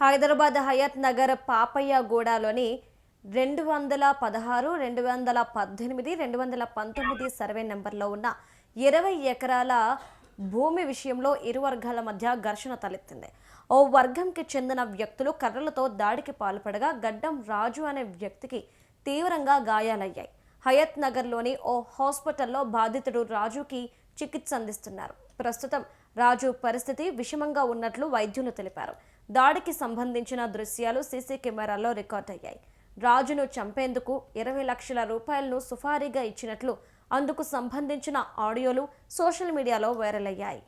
హైదరాబాద్ హయత్ నగర్ పాపయ్యగూడలోని రెండు వందల పదహారు రెండు వందల పద్దెనిమిది రెండు వందల పంతొమ్మిది సర్వే నెంబర్లో ఉన్న ఇరవై ఎకరాల భూమి విషయంలో ఇరు వర్గాల మధ్య ఘర్షణ తలెత్తింది. ఓ వర్గంకి చెందిన వ్యక్తులు కర్రలతో దాడికి పాల్పడగా గడ్డం రాజు అనే వ్యక్తికి తీవ్రంగా గాయాలయ్యాయి. హయత్ నగర్లోని ఓ హాస్పిటల్లో బాధితుడు రాజుకి చికిత్స అందిస్తున్నారు. ప్రస్తుతం రాజు పరిస్థితి విషమంగా ఉన్నట్లు వైద్యులు తెలిపారు. దాడికి సంబంధించిన దృశ్యాలు సీసీ కెమెరాల్లో రికార్డ్ అయ్యాయి. రాజును చంపేందుకు ఇరవై లక్షల రూపాయలను సుఫారీగా ఇచ్చినట్లు అందుకు సంబంధించిన ఆడియోలు సోషల్ మీడియాలో వైరల్ అయ్యాయి.